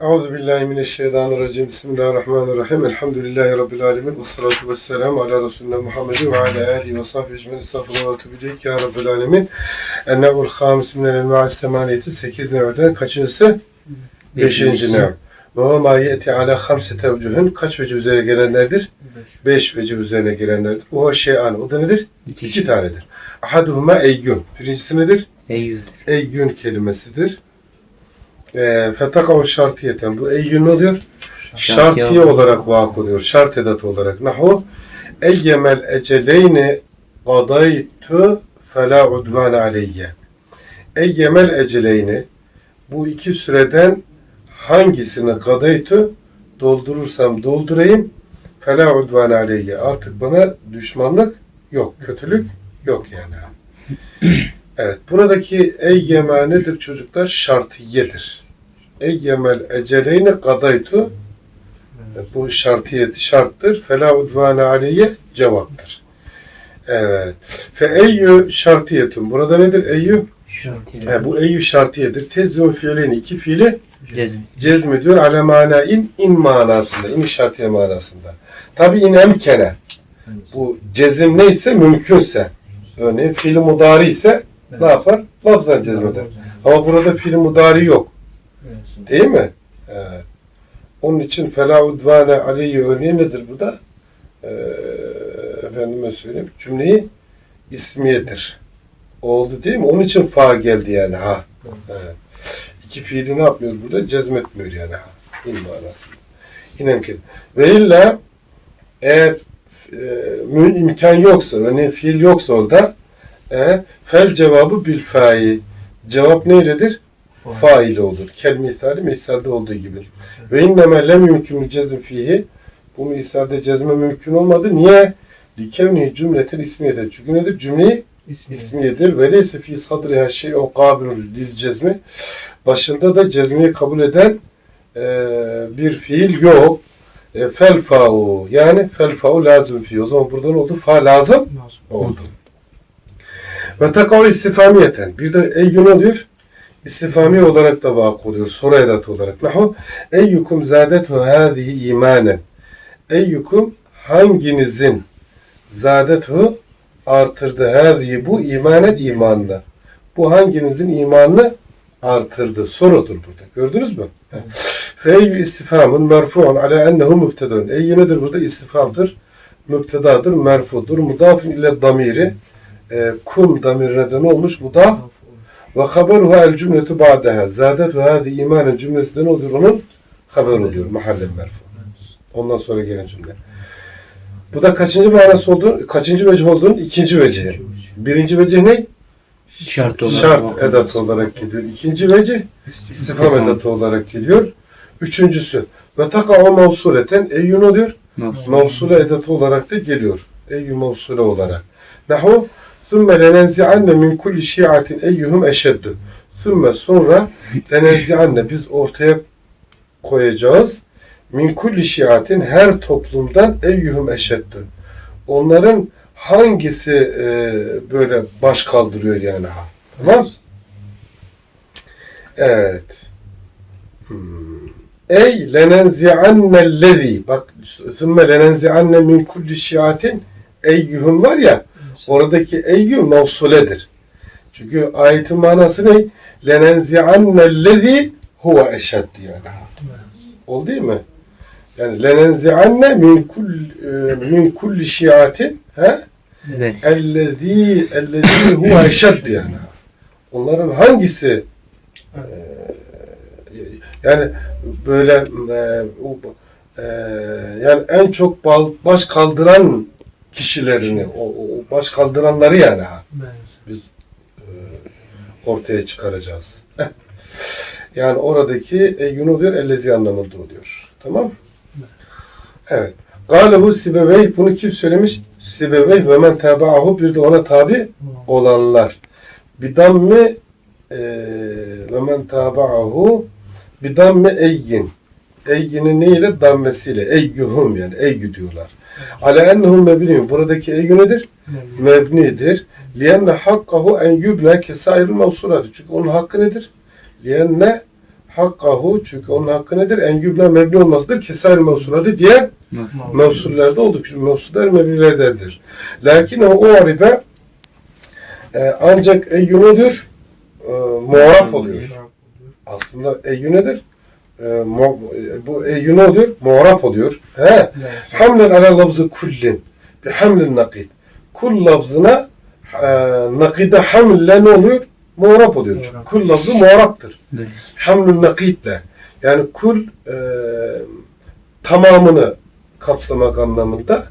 Euzu billahi mineşşeytanirracim. Bismillahirrahmanirrahim. Elhamdülillahi rabbil alamin ve salatu vesselam ala resulina Muhammedin ve ala alihi ve sahbihi ecmaîn. Estağfurullah ve ileyk ya rabbil alamin. En-nev'ul hâmis minel envâ'is semaniyeti 8 nev'den kaçıncısı? 5. nev. Ve ma yeti ala hamse tevcühün kaç vece üzerine gelenlerdir? 5 vece üzerine gelenlerdir. O şeyan o da nedir? İki tanedir. Ahaduhuma eyyun. Birincisi nedir? Eyyüdür. Eyyün kelimesidir. E, Fetakav şartiyeten. Bu eyyün ne oluyor? Şartiye olarak vakı oluyor. Şart edatı olarak. Nahu eyyemel eceleyni gadaytu fela udvane aleyye. Eyyemel eceleyni bu iki süreden hangisini gadaytu doldurursam doldurayım fela udvane aleyye. Artık bana düşmanlık yok. Kötülük yok yani. Evet, buradaki eyyema nedir çocuklar? Şartiyedir. Eyyemel eceleyni kadaytu bu şartiyet şarttır. Fela udvane aleyye cevaptır. Evet. Fe eyyü şartiyetun. Burada nedir eyyü? Şartiye. He, bu eyyü şartiyedir. Tezzün fiilini iki fiili Cezmi. cezmediyor. Ale mana in, in manasında. in şartiye manasında. Tabi in emkene. Bu cezim neyse mümkünse. Örneğin fiili mudari ise ne yapar? Lafzan cezmeder. Ama burada fiil mudari yok. Değil mi? Evet. Onun için fela udvane aleyhi örneği nedir burada? Ee, efendime söyleyeyim. Cümleyi ismiyedir. Oldu değil mi? Onun için fa geldi yani ha. Evet. İki fiili ne yapmıyor burada? Cezmetmiyor yani ha. İn manasında. İnen ki. Ve illa eğer e, imkan yoksa, örneğin fiil yoksa orada e, fel cevabı bil fa'i. Cevap neyledir? fail olur. Kel misali misalde olduğu gibi. Ve inneme lem yumkün cezm fihi. Bu misalde cezme mümkün olmadı. Niye? Likevni cümletin ismiyedir. Çünkü nedir? Cümleyi ismiyedir. Ve leyse fi sadriha şey'un kabilun lil cezmi. Başında da cezmeyi kabul eden e, bir fiil yok. E, fel fa'u. Yani fel fa'u lazım fi. O zaman buradan oldu. Fa lazım oldu. Ve tekav istifamiyeten. Bir de eyyun oluyor. İstifami olarak da vakı oluyor. Soru edatı olarak. Nahu eyyukum zadetu hâzihi imanen. Eyyukum hanginizin zadetu artırdı hâzihi bu imanen imanla. Bu hanginizin imanını artırdı. Sorudur burada. Gördünüz mü? Feyyü istifamın merfu'un ala ennehu mübtedun. Eyyü nedir burada? İstifamdır. Mübtedadır, merfudur. Mudafin ile damiri. E, kum damirine ne olmuş? Mudaf ve haberuha el cümletu ba'deha. Zadet ve hadi imanen cümlesi de ne oluyor onun? Haber oluyor. Mahalle merfu. Ondan sonra gelen cümle. Bu da kaçıncı manası oldu? Kaçıncı vecih olduğunun ikinci vecihi. Birinci vecih ne? Şart olarak. Şart edatı olarak geliyor. İkinci vecih istifam edatı olarak geliyor. Üçüncüsü ve taka o mevsuleten eyyun oluyor. Mevsul. Mevsule edatı olarak da geliyor. Eyyü mevsule olarak. Nahu Sümme lenenzi anne min kulli şiatin eyyuhum eşeddü. Sümme sonra lenenzi anne biz ortaya koyacağız. Min kulli şiatin her toplumdan eyyuhum eşeddü. Onların hangisi e, böyle baş kaldırıyor yani? Tamam Evet. Hmm. Ey lenenzi'annellezi bak sümme lenenzi'anne min kulli şiatin eyyuhum var ya oradaki eyyü mevsuledir. Çünkü ayetin manası ne? Lenenzi'annellezi huve eşed yani. Oldu değil mi? Yani lenenzi'anne min kull e, min kulli şiatin he? Ellezî ellezî huve eşed yani. Onların hangisi e, yani böyle e, e, yani en çok baş kaldıran kişilerini, o, o baş kaldıranları yani ha, biz e, ortaya çıkaracağız. Yani oradaki eyyun oluyor, ellezi anlamında oluyor. Tamam? Evet. Galehu Sibevey, bunu kim söylemiş? Sibevey ve men tebahu bir de ona tabi olanlar. Bidammi e, ve men tabahu bidammi eyyin. Eyyinin neyle? Dammesiyle. Eyyuhum yani. Eyyü diyorlar. Ala ennehum mebniyum. Buradaki eyyü nedir? Mebnidir. Lienne hakkahu en yüble kesairil mevsulatı. Çünkü onun hakkı nedir? Lienne hakkahu çünkü onun hakkı nedir? En gübne mebni olmasıdır. Keser mevsuladı diğer mevsullerde oldukça mevsuller mebnilerdendir. Lakin o, aribe e, ancak eyyunedir e, muarap oluyor. Aslında eyyü nedir? E, mu, e, bu eyyü ne oluyor? Muarap oluyor. He. Hamlen ala lafzı kullin. Bir hamlin nakid. Kul lafzına e, nakide hamle ne oluyor? Muarap oluyor. Çünkü kul lafzı muaraptır. Evet. Hamlün nakidle. Yani kul e, tamamını kapsamak anlamında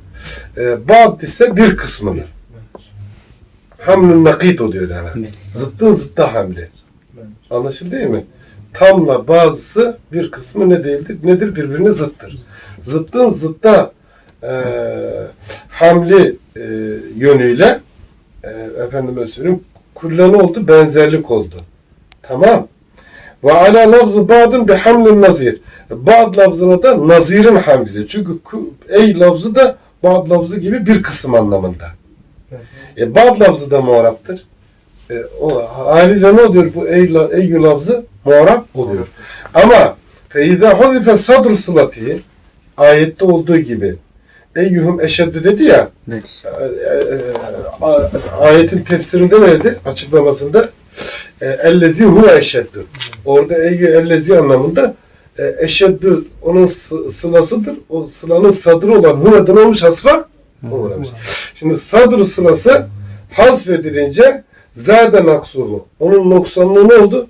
e, ba'd ise bir kısmını. Hamlün nakid oluyor yani. Zıttın zıtta hamle. Anlaşıldı değil mi? Tamla bazısı bir kısmı ne değildir? Nedir? Birbirine zıttır. Zıttın zıtta e, hamli e, yönüyle e, efendime söyleyeyim kulle ne oldu? Benzerlik oldu. Tamam. Ve ala lafzı ba'dın bi hamlin nazir. Ba'd lafzına da nazirin hamliyle. Çünkü ey lafzı da ba'd lafzı gibi bir kısım anlamında. E, ba'd lafzı da muaraptır. E, o haliyle ne oluyor bu ey, eyyü lafzı? Muarap oluyor. Ama feiza huzife sadr sılati ayette olduğu gibi eyyuhum eşeddi dedi ya e, e, ayetin tefsirinde ne dedi? Açıklamasında e, ellezi huve eşeddü. Orada eyyü ellezi anlamında e, eşeddü onun sı- sılasıdır. O sılanın sadrı olan huve'den olmuş hasfa. Şimdi sadr sılası hasfedilince zade naksuhu. Onun noksanlığı ne oldu?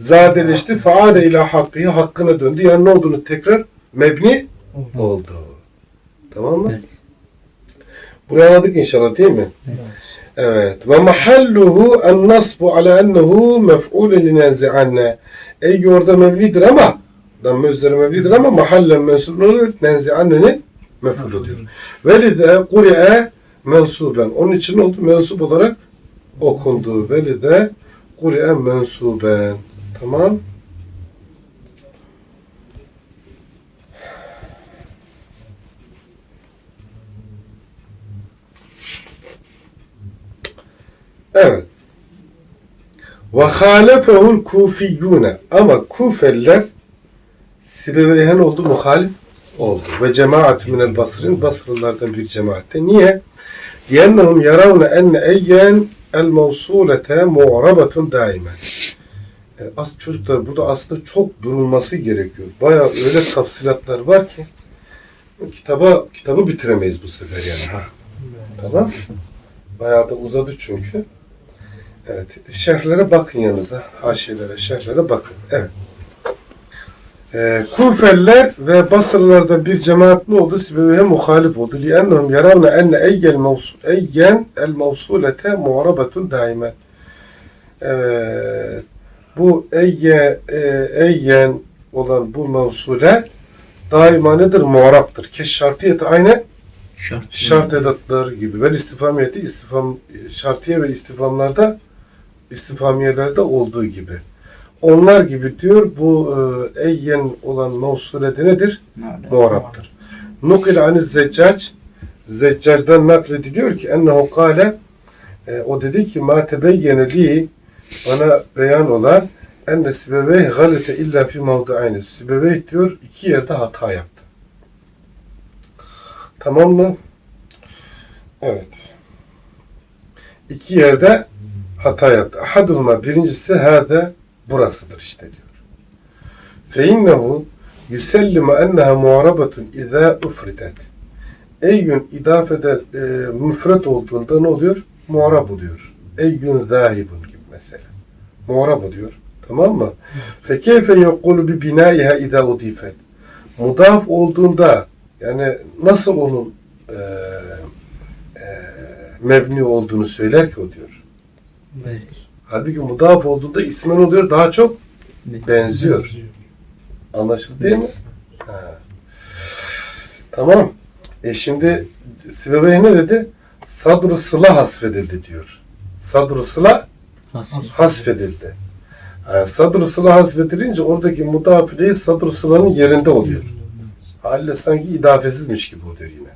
Zadeleşti. Faale ila hakkı hakkına döndü. Yani ne olduğunu tekrar mebni oldu. Tamam mı? Evet. Burayı anladık inşallah değil mi? Evet. Ve mahalluhu en nasbu ala ennehu mef'ulun linenzi'anne. Ey orada mevlidir ama damme üzere mevlidir ama mahallen mensup oluyor? Nenzi'annenin mef'ul oluyor. Velide kuri'e mensuben. Onun için ne oldu? Mensup olarak okundu. Velide kuri'e mensuben. Tamam. Evet. Ve halefehul kufiyyune. Ama Kufeliler Sibeveyhen oldu, muhalif oldu. Ve cemaat minel basrin, Basrlılardan bir cemaatte. Niye? Liyennehum yaravne enne eyyen el mevsulete mu'rabetun daimen. E, as çocuklar burada aslında çok durulması gerekiyor. Bayağı öyle tafsilatlar var ki kitaba kitabı bitiremeyiz bu sefer yani. Ha. Tamam. Bayağı da uzadı çünkü. Evet. Şerhlere bakın yanınıza. Haşiyelere, şerhlere bakın. Evet. Ee, Kufeliler ve Basırlılardan bir cemaat ne oldu? Sibevihe muhalif oldu. لِأَنَّهُمْ يَرَوْنَ اَنَّ اَيَّ الْمَوْسُولَ اَيَّنْ الْمَوْسُولَةَ مُعْرَبَةٌ دَائِمًا Evet. Bu eyye, e, eyyen olan bu mevsule daima nedir? Muaraptır. Keş şartiyeti aynı Şart. şart edatları gibi. Vel istifamiyeti istifam şartiye ve istifamlarda istifamiyelerde olduğu gibi. Onlar gibi diyor bu e, eyyen olan mevsulede nedir? Muaraptır. Nukil ani zeccac Zeccac'dan naklediliyor ki ennehu kâle e, o dedi ki ma tebeyyene li bana beyan olan enne Sibeveyh galite illa fi mevdi'ayni. Sibeveyh diyor iki yerde hata yaptı. Tamam mı? Evet. İki yerde hata yaptı. Ahaduhuma birincisi hâde burasıdır işte diyor. İnnehu yusellimu enneha muharabetun izâ ufridet. Eyyün idafede e, müfret olduğunda ne oluyor? Muharab oluyor. Eyyün zâhibun gibi mesela. Muharab oluyor. Tamam mı? Yekulu bi binâiha izâ udifet. Mudaf olduğunda yani nasıl onun e, e, mebni olduğunu söyler ki o diyor. Evet. Halbuki mudaf olduğunda ismen oluyor daha çok benziyor. Anlaşıldı değil mi? Ha. Tamam. E şimdi Sibebey ne dedi? Sadru sıla hasfedildi diyor. Sadru sıla hasfedildi. Ha, sadru sıla hasfedilince oradaki mudafileyi sadru sılanın yerinde oluyor. Haliyle sanki idafesizmiş gibi oluyor yine.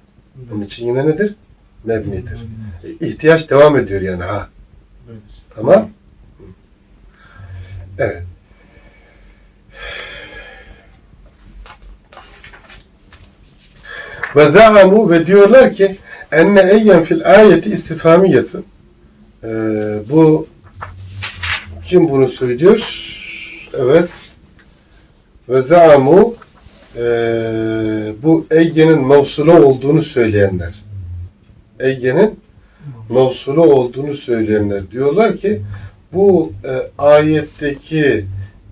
Bunun için yine nedir? Mebnidir. E, ihtiyaç devam ediyor yani ha. Tamam? Evet. Ve zâmu ve diyorlar ki enne eyyen fil ayeti istifamiyetun. Ee, bu kim bunu söylüyor? Evet. Ve zâmu ee, bu eyyenin mevsulu olduğunu söyleyenler. Eyyenin mevsulu olduğunu söyleyenler diyorlar ki bu e, ayetteki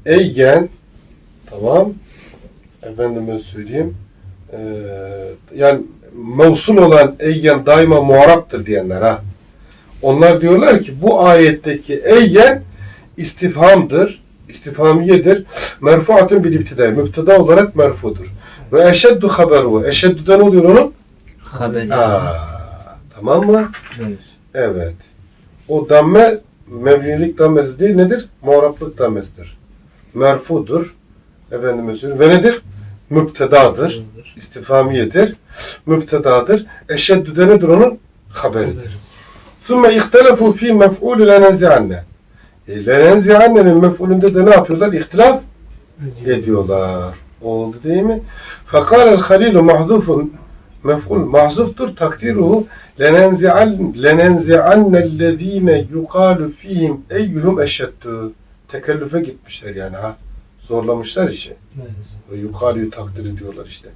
eyyen tamam efendime söyleyeyim e, yani mevsul olan eyyen daima muaraptır diyenler ha. Onlar diyorlar ki bu ayetteki eyyen istifhamdır, istifhamiyedir. Merfuatun bil ibtidai. Müpteda olarak merfudur. Ve eşeddu haberu. Eşeddu'da ne oluyor onun? Haber. Aa, tamam mı? Evet. Evet. O damme mevlilik dammesi değil nedir? Muaraplık dammesidir. Merfudur. Söyleyeyim. Ve nedir? Müptedadır. İstifamiyedir. Müptedadır. Eşeddüde nedir onun? Haberidir. Sümme ihtelefu fi mef'ulü lenenzi'anne. E, lenenzi'annenin mef'ulünde de ne yapıyorlar? İhtilaf ediyorlar. Oldu değil mi? Fekâlel halilu mahzufun mef'ul mahzuftur takdiruhu lenenzi'an lenenzi'annellezîne yukalu fihim eyyuhum eşeddü tekellüfe gitmişler yani ha. Zorlamışlar işi. Ve yukarıyı takdir ediyorlar işte.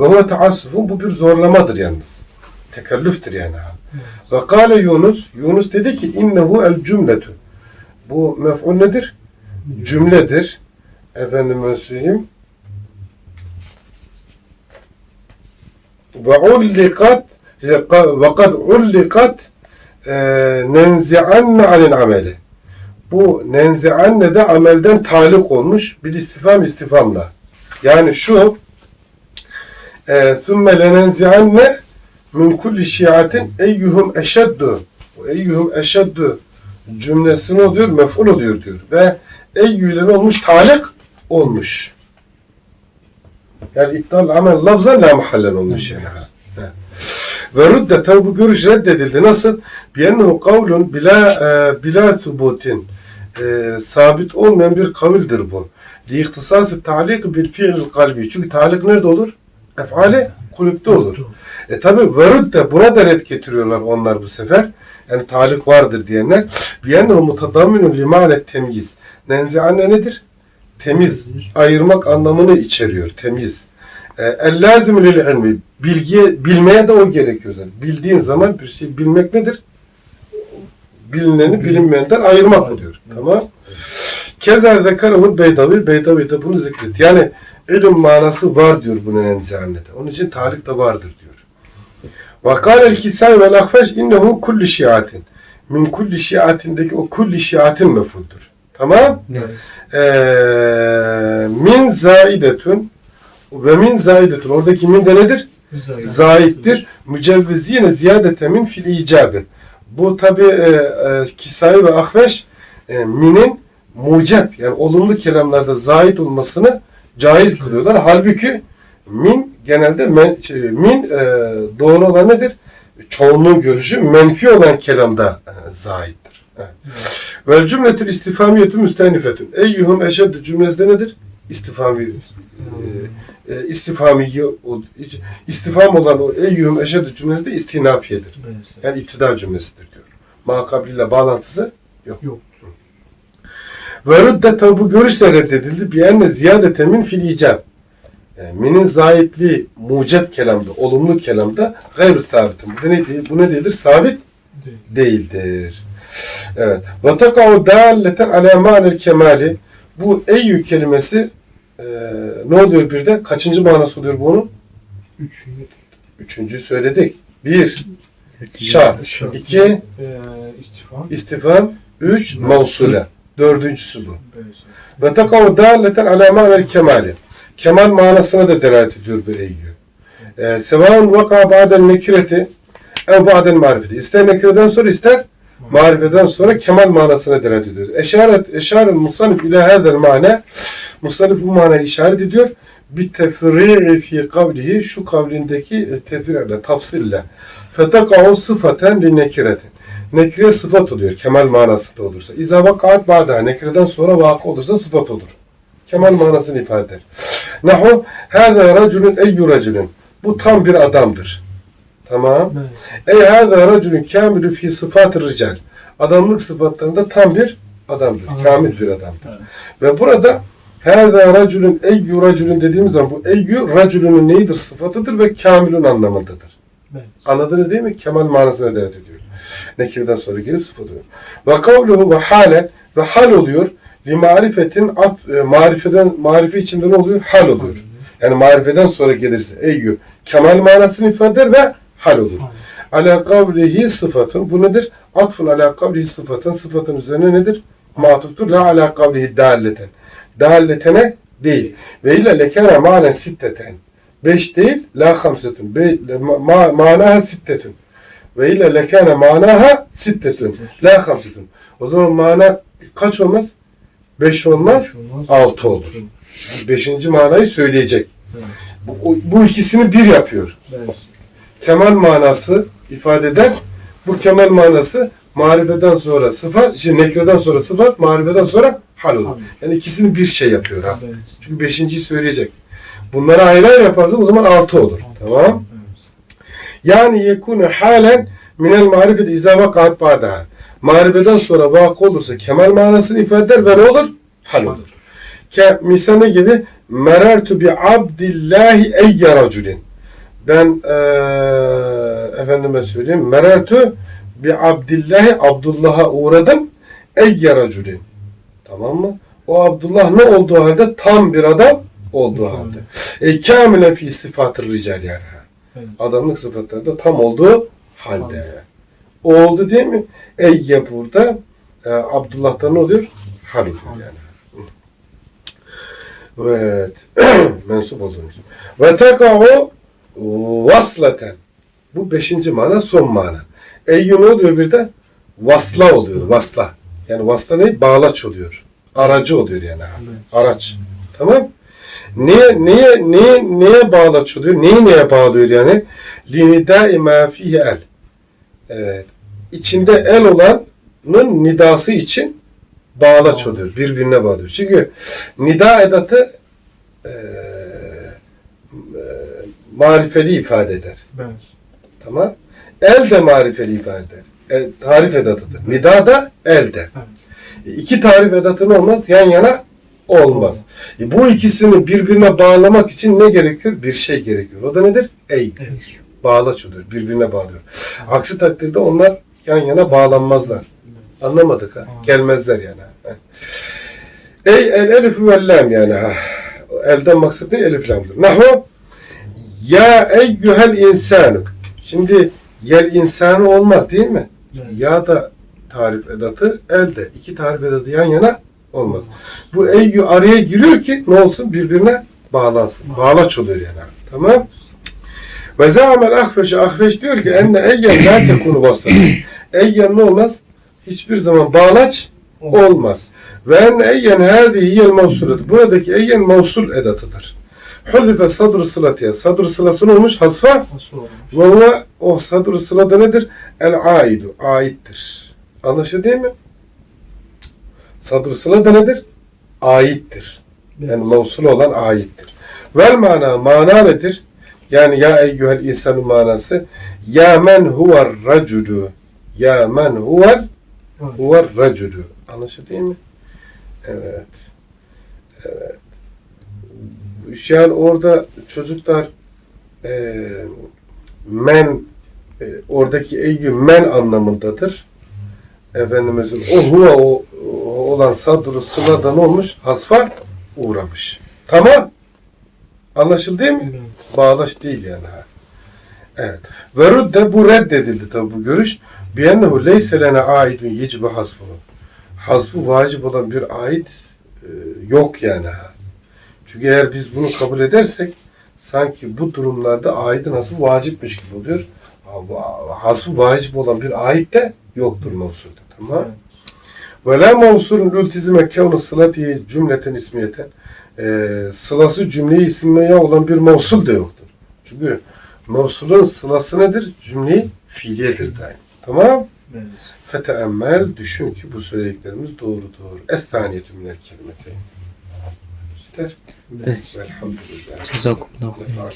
Ve huve taassufun bu bir zorlamadır yalnız. Tekellüftür yani ha. Ve kâle Yunus Yunus dedi ki innehu el cümletü. Bu mef'ul nedir? cümledir. Efendime söyleyeyim ve kad ullikat e, nenzi'anne anil ameli. Bu nenzi'anne de amelden talik olmuş bir istifam istifamla. Yani şu e, thumme lenenzi'anne min kulli şiatin eyyuhum eşeddu. Eyyuhum eşeddu cümlesi ne oluyor? Mef'ul oluyor diyor. Ve eyyü ile ne olmuş? Talik olmuş. Yani iptal amel lafzan la mahallen olmuş yani. Ve rudde tabi bu görüş reddedildi. Nasıl? Biyennehu kavlun bila, e, bila thubutin. E, sabit olmayan bir kavildir bu. Li ihtisası talik bil fiil kalbi. Çünkü talik nerede olur? Efali kulüpte olur. E tabi ve rudde buna da red getiriyorlar onlar bu sefer. Yani talik vardır diyenler. Biyennehu mutadamminun li ma'net temyiz. Nenzi'anne nedir? Temiz, ayırmak anlamını içeriyor. Temiz. E, El lazım lil ilmi. Bilgiye, bilmeye de o gerekiyor zaten. Bildiğin zaman bir şey bilmek nedir? Bilineni bilinmeyenden ayırmak oluyor. Tamam. Keza zekarahul Beydavi. Beydavi de bunu zikret. Yani ilim manası var diyor bunun enzihannede. Onun için talik de vardır diyor. Ve kâlel kisâi vel ahfeş innehu kulli şiatin. Min kulli şiatindeki o kulli şiatin mefuldur. Tamam. Evet. Ee, min zaidetun ve min zaidetun. Oradaki min de nedir? Zaittir. Mücevviz yine ziyadete min fil icabı. Bu tabi e, e, Kisai ve Ahveş e, minin mucep yani olumlu kelamlarda zait olmasını caiz kılıyorlar. Halbuki min genelde men, şey, min e, doğru olan nedir? Çoğunluğun görüşü menfi olan kelamda e, zaittir. Evet. Vel cümletül istifamiyetü müstenifetün. Eyyuhum eşeddü cümlesi nedir? İstifami e, e, o- istifam olan o eyyuhum eşeddü cümlesi de istinafiyedir. Yani iptida cümlesidir diyor. Makabliyle bağlantısı yok. Yok. Ve rüdde tabi bu görüş de reddedildi. Bir enne ziyadete min fil icab. Yani minin zayitliği mucep kelamda, olumlu kelamda gayrı sabitin. Bu ne, değil- bu ne değildir? Sabit değildir. Evet. Ve teka'u dâlleten alâ ma'nel kemali. Bu eyyü kelimesi e, ne oluyor bir de? Kaçıncı manası oluyor bunun? Üçüncü. Üçüncüyü söyledik. Bir, şart. İki Ee, istifam. istifam. Üç, mevsule. Dördüncüsü bu. Ve tekav dâlleten alâ ma'nel kemali. Kemal manasına da delalet ediyor bu eyyü. Ee, vaka ba'del nekireti ev ba'del marifeti. İster nekireden sonra ister marifeden sonra kemal manasına delalet ediyor. Eşaret, eşaret musannif ile hâzel mane musannif bu manayı işaret ediyor. Bir tefri'i fi kavlihi şu kavlindeki e, tefri'le, tafsille. Fetekav sıfaten li nekiretin. Nekire sıfat oluyor kemal manasında olursa. İza vakat ba'da nekireden sonra vakı olursa sıfat olur. Kemal manasını ifade eder. Nahu hâzâ raculun eyyü raculun. Bu tam bir adamdır. Tamam. Ey hâzâ racülün kâmilü fî sıfâtı rical. Adamlık sıfatlarında tam bir adamdır. Anladım. Kamil bir adamdır. Evet. Ve burada hâzâ racülün eyyü racülün dediğimiz zaman bu eyyü racülünün neyidir? Sıfatıdır ve kamilün anlamındadır. Evet. Anladınız değil mi? Kemal manasına delalet ediyor. Nekirden sonra gelip sıfat oluyor. Ve kavluhu ve halen ve hal oluyor. Li marifetin at, e, marifeden marife içinde ne oluyor? Hal oluyor. Yani marifeden sonra gelirse eyyü kemal manasını ifade eder ve hal olur. Ala kavlihi sıfatın. Bu nedir? Atfun ala kavlihi sıfatın. Sıfatın üzerine nedir? Matuftur. La ala kavlihi dalleten. Dalletene değil. Ve illa lekene manen sitteten. Beş değil. La hamsetun. Be, ma, manaha sittetun. Ve illa lekene manaha sittetun. La hamsetun. O zaman mana kaç olmaz? Beş olmaz. Altı olur. Beşinci manayı söyleyecek. Evet. Bu, bu ikisini bir yapıyor. Evet. Kemal manası ifade eder. Bu kemal manası marifeden sonra sıfat, işte nekreden sonra sıfat, marifeden sonra hal olur. Yani ikisini bir şey yapıyor ha. Evet. Çünkü beşinciyi söyleyecek. Bunları ayrı ayrı yaparsan o zaman altı olur. Tamam. Yani yekunu halen minel marifeti izâ vakaat ba'daha. Marifeden sonra vakı olursa kemal manasını ifade eder ve ne olur? Hal olur. Ke misal ne gibi? Merertu bi abdillahi eyye raculin. Ben eee efendime söyleyeyim. Merertu bi abdillahi Abdullah'a uğradım. Eyye raculin. Tamam mı? O Abdullah ne olduğu halde tam bir adam olduğu halde. E, kâmilen fi sıfatı rical yani. Evet. Adamlık sıfatları da tam olduğu halde. O oldu değil mi? Eyye burada e, Abdullah'ta ne oluyor? Hal oluyor yani. Evet. Mensup olduğunuz. Ve teka'u vaslaten. Bu beşinci mana, son mana. Eyyü ne oluyor bir de? Vasla oluyor, vasla. Yani vasla ne? Bağlaç oluyor. Aracı oluyor yani. Araç. Tamam? Neye, neye, neye, neye bağlaç oluyor? Neyi neye bağlıyor yani? Linidâi mâ fihi el. Evet. İçinde el olanın nidası için bağlaç oluyor. Birbirine bağlıyor. Çünkü nida edatı eee, marifeli ifade eder. Evet. Tamam. El de marifeli ifade eder. E, tarif edatıdır. Nida da elde. Evet. E, İki tarif edatı ne olmaz? Yan yana olmaz. E, bu ikisini birbirine bağlamak için ne gerekiyor? Bir şey gerekiyor. O da nedir? Ey. Evet. Bağlaç oluyor. Birbirine bağlıyor. Aksi takdirde onlar yan yana bağlanmazlar. Anlamadık ha. Tamam. Gelmezler yani. ha. Ey el elif vel lam yani ha. Elden maksat ne? Elif lamdır. Nahu ya eyyühel insanu. Şimdi yel insanı olmaz değil mi? Evet. Ya da tarif edatı elde. İki tarif edatı yan yana olmaz. Bu eyyü araya giriyor ki ne olsun birbirine bağlansın. Bağlaç oluyor yani. Tamam. Ve zâmel ahreç ahreç diyor ki enne eyyen la tekunu vasıta. Eyyen ne olmaz? Hiçbir zaman bağlaç olmaz. Ve enne eyyen hâzihi hiyel mevsulet. Buradaki eyyen mevsul edatıdır. Hulife sadr sılatiye. Sadr sılası ne olmuş? Hasfa ve huve o sadr sılada nedir? El aidu. Aittir. Anlaşıldı değil mi? Sadr sılada nedir? Aittir. Yani mevsul olan aittir. Vel mana, mana nedir? Yani ya eyyühel insanın manası ya men huver raculu ya men huver huver raculu. Anlaşıldı değil mi? Evet. Evet. An orada çocuklar e, men e, oradaki eyyü men anlamındadır. Efendimiz o huve o, o olan sadru sılada ne olmuş? Hasfa uğramış. Tamam. Anlaşıldı değil mi? Evet. Bağlaç değil yani. ha. Evet. Ve rudde bu reddedildi tabi bu görüş. Biennehu leyse lene aidun yecibu hasfuhu. Hasfu vacip olan bir ait e, yok yani. ha. Çünkü eğer biz bunu kabul edersek sanki bu durumlarda aidin hasfı vacipmiş gibi oluyor. Hasfı vacip olan bir ait de yoktur mevsulde. Tamam. Evet. Ve la mevsulun ültizime kevnu sılati cümleten ismiyeten. Ee, sılası cümleyi isimleye olan bir mevsul de yoktur. Çünkü mevsulun sılası nedir? Cümleyi fiiliyedir daim. Tamam? Evet. Feteemmel düşün ki bu söylediklerimiz doğru doğru. Es-saniyetü minel kelimeteyn. Yeter. Evet. Velhamdülillah. Cezakumullah. Nefakumullah.